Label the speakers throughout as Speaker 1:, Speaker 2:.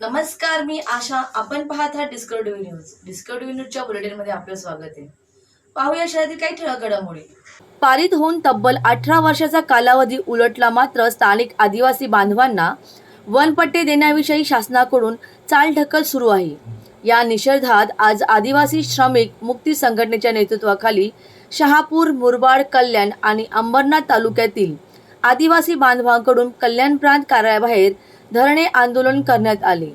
Speaker 1: नमस्कार मी आशा. आपण पाहत आहात डिस्कवरी न्यूज डिस्कवरी न्यूजच्या बुलेटिनमध्ये आपलं स्वागत आहे. पाहूया शहरातील काही ठळक घडामोडी. पारित होऊन तब्बल अठरा वर्षाचा कालावधी उलटला मात्र स्थानिक आदिवासी बांधवांना वनपट्टे देण्याविषयी शासनाकडून चालढकल सुरू आहे. या निषेधात आज आदिवासी श्रमिक मुक्ती संघटनेच्या नेतृत्वाखाली शहापूर मुरबाड कल्याण आणि अंबरनाथ तालुक्यातील आदिवासी बांधवांकडून कल्याण प्रांत कार्यालयाबाहेर धरणे आंदोलन करण्यात आले.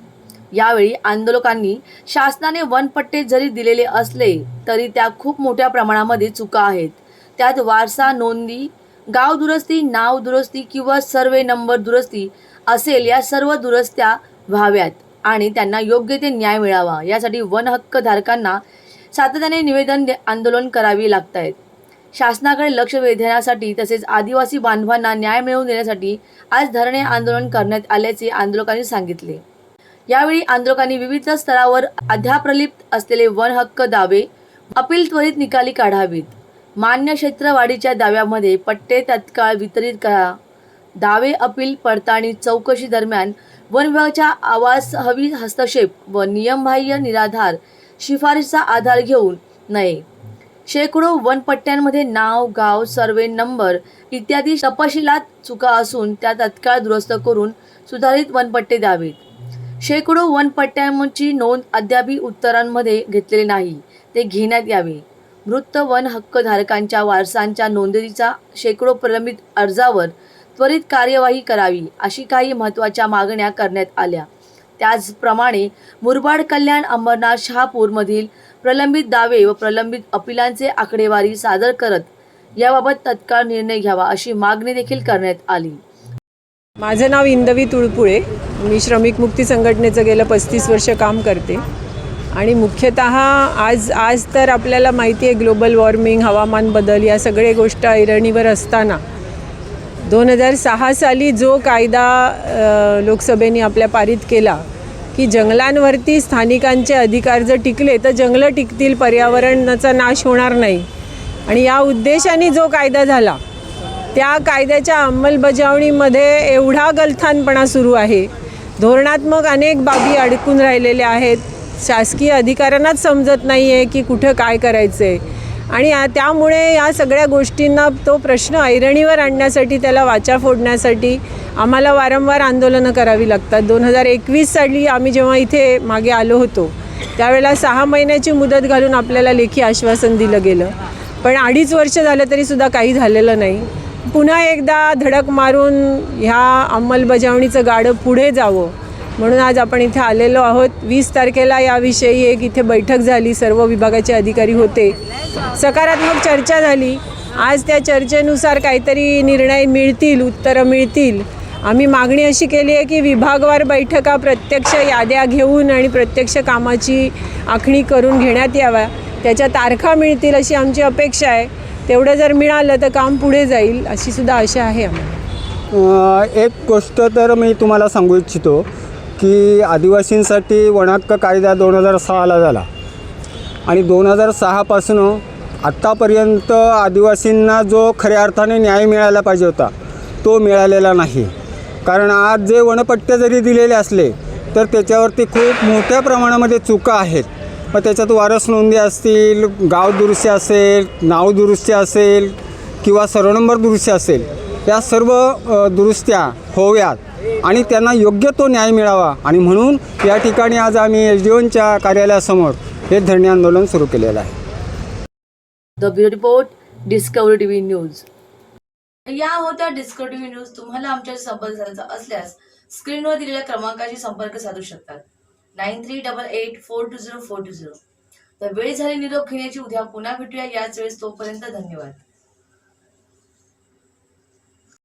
Speaker 1: यावेळी आंदोलकांनी शासनाने वनपट्टे जरी दिलेले असले तरी त्या खूप मोठ्या प्रमाणामध्ये चुका आहेत. त्यात वारसा नोंदी गाव दुरुस्ती नाव दुरुस्ती किंवा सर्वे नंबर दुरुस्ती असेल या सर्व दुरुस्त्या व्हाव्यात आणि त्यांना योग्य ते न्याय मिळावा. यासाठी वन हक्क धारकांना सातत्याने निवेदन दे- आंदोलन करावी लागत आहेत शासनाकडे लक्ष वेधण्यासाठी तसेच आदिवासी बांधवांना न्याय मिळवून देण्यासाठी आज धरणे आंदोलन करण्यात आल्याचे आंदोलकांनी सांगितले. यावेळी आंदोलकांनी विविध स्तरावर अध्याप्रलिप्त असलेले वन हक्क दावे अपील त्वरित निकाली काढावीत मान्य क्षेत्रवाढीच्या दाव्यामध्ये पट्टे तत्काळ वितरित करा दावे अपील पडताळणी चौकशी दरम्यान वन विभागाच्या आवाज हवी हस्तक्षेप व नियमबाह्य निराधार शिफारशीचा आधार घेऊन नये. शेकडो वनपट्ट्यांमध्ये नाव गाव सर्वे नंबर इत्यादी तपशिलात चुका असून त्या तत्काळ दुरुस्त करून सुधारित वनपट्टे द्यावेत. शेकडो वनपट्ट्यांची नोंद अद्यापही उत्तरांमध्ये घेतलेली नाही ते घेण्यात यावे. मृत वन हक्कधारकांच्या वारसांच्या नोंदणीचा शेकडो प्रलंबित अर्जावर त्वरित कार्यवाही करावी अशी काही महत्त्वाच्या मागण्या करण्यात आल्या. त्याचप्रमाणे मुरबाड कल्याण अंबरनाथ शहापूरमधील प्रलंबित दावे व प्रलंबित अपिलांचे आकडेवारी सादर करत याबाबत तत्काळ निर्णय घ्यावा अशी मागणी देखील करण्यात आली.
Speaker 2: माझं नाव इंदवी तुळपुळे. मी श्रमिक मुक्ती संघटनेचं गेलं पस्तीस वर्ष काम करते. आणि मुख्यतः आज आज तर आपल्याला माहिती आहे ग्लोबल वॉर्मिंग हवामान बदल या सगळे गोष्ट ऐरणीवर असताना दोन हजार सहा साली जो कायदा लोकसभेने आपल्या पारित केला की जंगलांवरती स्थानिकांचे अधिकार जर टिकले तर जंगलं टिकतील पर्यावरणाचा नाश होणार नाही. आणि या उद्देशाने जो कायदा झाला त्या कायद्याच्या अंमलबजावणीमध्ये एवढा गलथानपणा सुरू आहे. धोरणात्मक अनेक बाबी अडकून राहिलेल्या आहेत. शासकीय अधिकाऱ्यांनाच समजत नाही आहे की कुठं काय करायचं आहे आणि त्यामुळे या सगळ्या गोष्टींना तो प्रश्न ऐरणीवर आणण्यासाठी त्याला वाचा फोडण्यासाठी आम्हाला वारंवार आंदोलनं करावी लागतात. दोन हजार एकवीस साली आम्ही जेव्हा इथे मागे आलो होतो त्यावेळेला सहा महिन्याची मुदत घालून आपल्याला लेखी आश्वासन दिलं गेलं. पण अडीच वर्ष झालं तरीसुद्धा काही झालेलं नाही. पुन्हा एकदा धडक मारून ह्या अंमलबजावणीचं गाडं पुढे जावं म्हणून आज आपण इथे आलेलो आहोत. वीस तारखेला याविषयी एक इथे बैठक झाली. सर्व विभागाचे अधिकारी होते. सकारात्मक चर्चा झाली. आज त्या चर्चेनुसार काहीतरी निर्णय मिळतील उत्तरं मिळतील. आम्ही मागणी अशी केली आहे की विभागवार बैठका प्रत्यक्ष याद्या घेऊन आणि प्रत्यक्ष कामाची आखणी करून घेण्यात याव्या. त्याच्या तारखा मिळतील अशी आमची अपेक्षा आहे. तेवढं जर मिळालं तर काम पुढे जाईल अशी सुद्धा आशा आहे आम्हाला.
Speaker 3: एक गोष्ट तर मी तुम्हाला सांगू इच्छितो. की आदिवासींसाठी वनहक्क कायदा दोन हजार सहाला झाला. आणि दोन हजार सहापासून आत्तापर्यंत आदिवासींना जो खऱ्या अर्थाने न्याय मिळायला पाहिजे होता तो मिळालेला नाही. कारण आज जे वनपट्टे जरी दिलेले असले तर त्याच्यावरती खूप मोठ्या प्रमाणामध्ये चुका आहेत. मग त्याच्यात वारस नोंदी असतील गाव दुरुस्ती असेल नाव दुरुस्ती असेल किंवा सर्व नंबर दुरुस्ती असेल या सर्व दुरुस्त्या होव्यात. आणि त्यांना योग्य तो न्याय मिळावा. आणि म्हणून या ठिकाणी आज आम्ही एस डी ओनच्या कार्यालयासमोर हे धरणे आंदोलन सुरू केलेलं आहे.
Speaker 1: The bureau report Discovery TV news. या होत्या डिस्कवरी टीव्ही न्यूज तुम्हाला आमच्याशी संपर्क साधायचा असल्यास स्क्रीनवर दिलेल्या क्रमांकाशी संपर्क साधू शकतात. Nine three double eight four two zero four two zero. तर वेळ झाली निरोप घेण्याची उद्या पुन्हा भेटूया. याच वेळेस तोपर्यंत धन्यवाद.